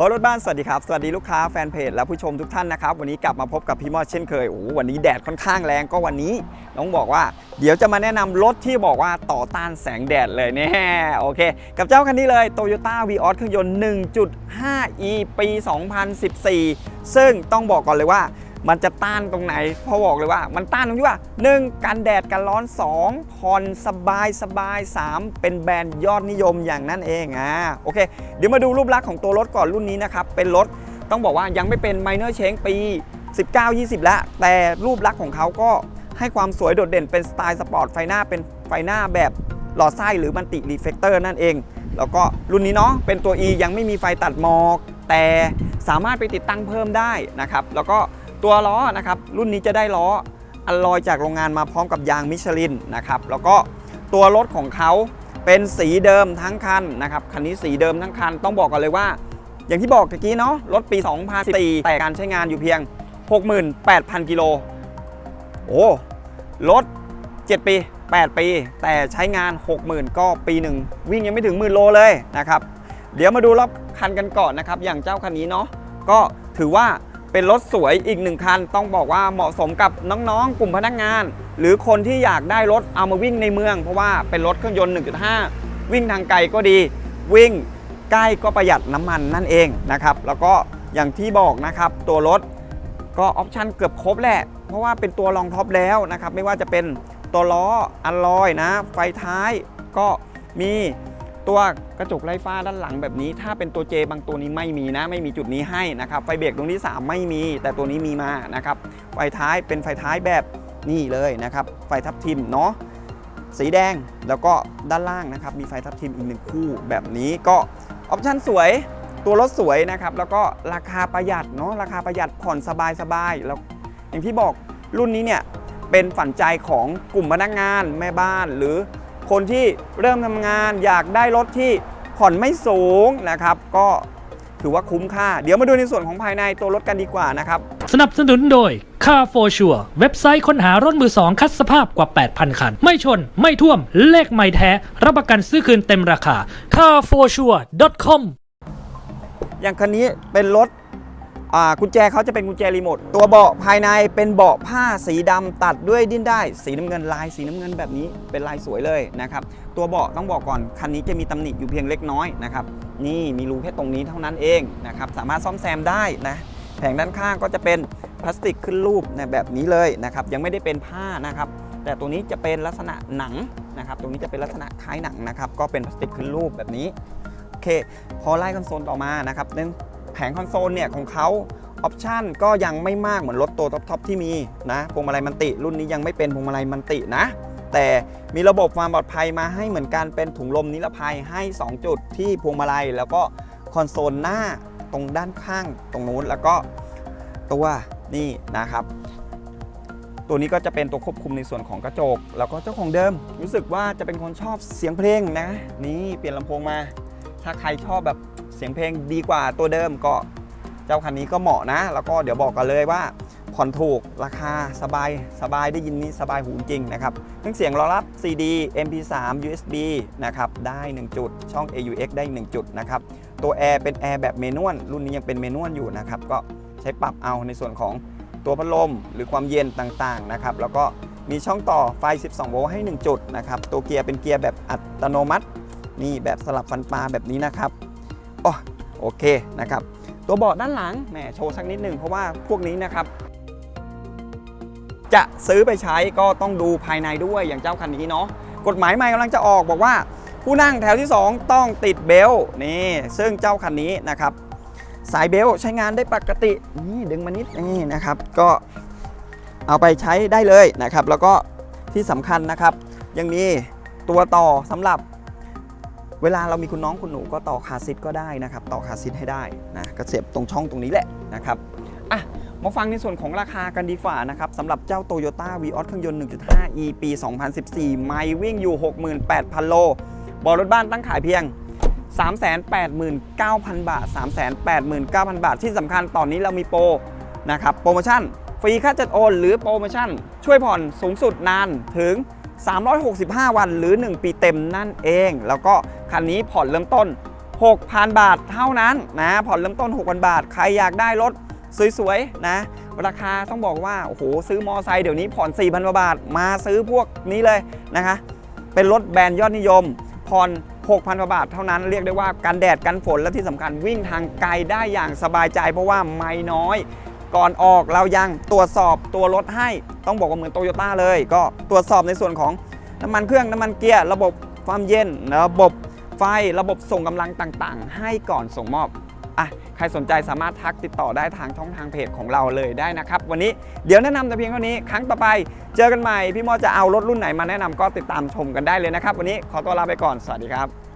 บอรถบ้านสวัสดีครับ สวัสดีลูกค้าแฟนเพจและผู้ชมทุกท่านนะครับ วันนี้กลับมาพบกับพี่มอดเช่นเคยโอ้โหวันนี้แดดค่อนข้างแรงก็วันนี้น้องบอกว่า เดี๋ยวจะมาแนะนำรถที่บอกว่าต่อต้านแสงแดดเลยเนี่ยโอเค กับเจ้าคันนี้เลย Toyota v ีออสเครื่องยนต์ 1.5e ปี 2014 ซึ่งต้องบอกก่อนเลยว่า มันจะต้านตรงไหนพราะบอกเลยว่า มันต้านตรงที่ว่า 1. กันแดดกันร้อน 2. ผ่อนสบายสบาย 3. เป็นแบรนด์ยอดนิยมอย่างนั้นเองอ่าโอเค เดี๋ยวมาดูรูปลักษณ์ของตัวรถก่อนรุ่นนี้นะครับ เป็นรถต้องบอกว่ายังไม่เป็น minor change ปี 19-20 แล้ว แต่รูปลักษณ์ของเขาก็ให้ความสวยโดดเด่นเป็นสไตล์สปอร์ตไฟหน้าเป็นไฟหน้าแบบหลอดไส้หรือมันติรีเฟกเตอร์นั่นเอง แล้วก็รุ่นนี้เนาะเป็นตัว E ยังไม่มีไฟตัดหมอก แต่สามารถไปติดตั้งเพิ่มได้นะครับ แล้วก็ ตัวล้อนะครับรุ่นนี้จะได้ล้ออัลลอยจากโรงงานมาพร้อมกับยางมิชลินนะครับแล้วก็ตัวรถของเขาเป็นสีเดิมทั้งคันนะครับคันนี้สีเดิมทั้งคันต้องบอกกันเลยว่า อย่างที่บอกตะกี้เนาะรถปี 2014 แต่การใช้งานอยู่เพียง 68,000 กิโลโอ้รถ 7 ปี 8 ปี แต่ใช้งาน 60,000 ก็ปีหนึ่งวิ่งยังไม่ถึงหมื่นโลเลยนะครับเดี๋ยวมาดูรอบคันกันก่อนนะครับอย่างเจ้าคันนี้เนาะก็ถือว่า เป็นรถสวยอีกหนึ่งคัน ต้องบอกว่าเหมาะสมกับน้องๆ กลุ่มพนักงาน หรือคนที่อยากได้รถเอามาวิ่งในเมือง เพราะว่าเป็นรถเครื่องยนต์ 1.5 วิ่งทางไกลก็ดี วิ่งใกล้ก็ประหยัดน้ำมันนั่นเองนะครับแล้วก็อย่างที่บอกนะครับตัวรถก็ออปชันเกือบครบแหละ เพราะว่าเป็นตัวรองท็อปแล้วนะครับไม่ว่าจะเป็นตัวล้ออัลลอยนะ ไฟท้ายก็มี ตัวกระจกไร้ฟ้าด้านหลังแบบนี้ ถ้าเป็นตัว J บางตัวนี้ไม่มีนะ ไม่มีจุดนี้ให้นะครับ ไฟเบรกตรงที่ 3 ไม่มี แต่ตัวนี้มีมานะครับ ไฟท้ายเป็นไฟท้ายแบบนี่เลยนะครับ ไฟทับทิมเนาะสีแดงแล้วก็ด้านล่างนะครับ มีไฟทับทิมอีกหนึ่งคู่แบบนี้ก็ออปชันสวยตัวรถสวยนะครับ แล้วก็ราคาประหยัดเนาะราคาประหยัดผ่อนสบายสบายๆแล้วอย่างที่บอกรุ่นนี้เนี่ยเป็นฝันใจของกลุ่มพนักงานแม่บ้านหรือ คนที่เริ่มทำงานอยากได้รถที่ผ่อนไม่สูงนะครับ ก็ถือว่าคุ้มค่า เดี๋ยวมาดูในส่วนของภายในตัวรถกันดีกว่านะครับ สนับสนุนโดย Car for Sure เว็บไซต์ค้นหารถมือสองคัดสภาพกว่า 8,000 คัน ไม่ชน ไม่ท่วม เลขไม่แท้ รับประกันซื้อคืนเต็มราคา carforsure.com อย่างคันนี้เป็นรถอ่า กุญแจเขาจะเป็นกุญแจรีโมทตัวเบาะภายในเป็นเบาะผ้าสีดำตัดด้วยดิ้นได้ สีน้ำเงินลายสีน้ำเงินแบบนี้เป็นลายสวยเลยนะครับตัวเบาะต้องบอกก่อนคันนี้จะมีตำหนิอยู่เพียงเล็กน้อยนะครับนี่มีรูแค่ตรงนี้เท่านั้นเองนะครับสามารถซ่อมแซมได้นะแผงด้านข้างก็จะเป็นพลาสติกขึ้นรูปนะแบบนี้เลยนะครับยังไม่ได้เป็นผ้านะครับแต่ตัวนี้จะเป็นลักษณะหนังนะครับตรงนี้จะเป็นลักษณะคล้ายหนังนะครับก็เป็นพลาสติกขึ้นรูปแบบนี้โอเค พอไล่คอนโซลต่อมานะครับเรื่องแผงคอนโซลเนี่ยของเขาออปชันก็ยังไม่มากเหมือนรถตัวท็อปๆที่มีนะพวงมาลัยมันติ รุ่นนี้ยังไม่เป็นพวงมาลัยมันตินะ แต่มีระบบความปลอดภัยมาให้เหมือนกันเป็นถุงลมนิรภัยให้ 2 จุดที่พวงมาลัย แล้วก็คอนโซลหน้าตรงด้านข้างตรงนู้นแล้วก็ตัวนี่นะครับ ตัวนี้ก็จะเป็นตัวควบคุมในส่วนของกระจก แล้วก็เจ้าของเดิม รู้สึกว่าจะเป็นคนชอบเสียงเพลงนะ นี่เปลี่ยนลำโพงมา ถ้าใครชอบแบบ เสียงเพลงดีกว่าตัวเดิมก็เจ้าคันนี้ก็เหมาะนะ แล้วก็เดี๋ยวบอกกันเลยว่าผ่อนถูกราคาสบายสบายได้ยินนี้สบายหูจริงนะครับเครื่องเสียงรองรับ CD MP3 USB นะครับได้ 1 จุด ช่อง AUX ได้ 1 จุดนะครับตัวแอร์เป็นแอร์แบบเมนวลรุ่นนี้ยังเป็นเมนวลอยู่นะครับก็ใช้ปรับเอาในส่วนของตัวพัดลมหรือความเย็นต่างๆนะครับแล้วก็มีช่องต่อไฟ 12 โวลต์ให้ 1 จุดนะครับตัวเกียร์เป็นเกียร์แบบอัตโนมัติ นี่แบบสลับฟันปลาแบบนี้นะครับ อ๋อโอเคนะครับ ตัวเบาะด้านหลังแหมโชว์สักนิดหนึ่งเพราะว่าพวกนี้นะครับ จะซื้อไปใช้ก็ต้องดูภายในด้วยอย่างเจ้าคันนี้เนาะกฎหมายใหม่กำลังจะออกบอกว่า ผู้นั่งแถวที่ 2 ต้องติดเบลต์นี่ซึ่งเจ้าคันนี้นะครับ สายเบลต์ใช้งานได้ปกตินี่ดึงมานิดนี่นะครับ ก็เอาไปใช้ได้เลยนะครับ แล้วก็ที่สำคัญนะครับ ยังมีตัวต่อสำหรับ เวลาเรามีคุณน้องคุณหนูก็ต่อคาร์ซิทก็ได้นะครับ ต่อคาร์ซิทให้ได้นะก็เสียบตรงช่องตรงนี้แหละนะครับอะมาฟังในส่วนของราคากันดีฝ่านะครับสำหรับเจ้า Toyota v ีออเครื่องยนต์ 1.5e ปี 2014 ไม่วิ่งอยู่ 68,000 โล บอรถบ้านตั้งขายเพียง 389,000 บาท 389,000 บาท ที่สำคัญตอนนี้เรามีโปรนะครับโปรโมชั่น ฟรีค่าจัดโอน หรือโปรโมชั่น ช่วยผ่อนสูงสุดนานถึง 365 วันหรือ 1 ปีเต็มนั่นเอง แล้วก็คันนี้ผ่อนเริ่มต้น 6,000 บาทเท่านั้นนะผ่อนเริ่มต้น 6,000 บาท ใครอยากได้รถสวยๆนะราคาต้องบอกว่าโอ้โหซื้อมอไซค์เดี๋ยวนี้ผ่อน 4,000กว่าบาท มาซื้อพวกนี้เลยนะคะ เป็นรถแบรนด์ยอดนิยม ผ่อน 6,000กว่าบาทเท่านั้นเรียกได้ว่ากันแดดกันฝนและที่สำคัญวิ่งทางไกลได้อย่างสบายใจเพราะว่าไม่น้อย ก่อนออกเรายังตรวจสอบตัวรถให้ต้องบอกว่าเหมือนโตโยต้าเลย ก็ตรวจสอบในส่วนของน้ำมันเครื่องน้ำมันเกียร์ระบบความเย็น ระบบไฟระบบส่งกำลังต่างๆ ให้ก่อนส่งมอบอะใครสนใจสามารถทักติดต่อได้ทางช่องทางเพจของเราเลยได้นะครับ วันนี้เดี๋ยวแนะนำแต่เพียงเท่านี้ ครั้งต่อไปเจอกันใหม่ พี่มอจะเอารถรุ่นไหนมาแนะนำก็ติดตามชมกันได้เลยนะครับ วันนี้ขอตัวลาไปก่อนสวัสดีครับ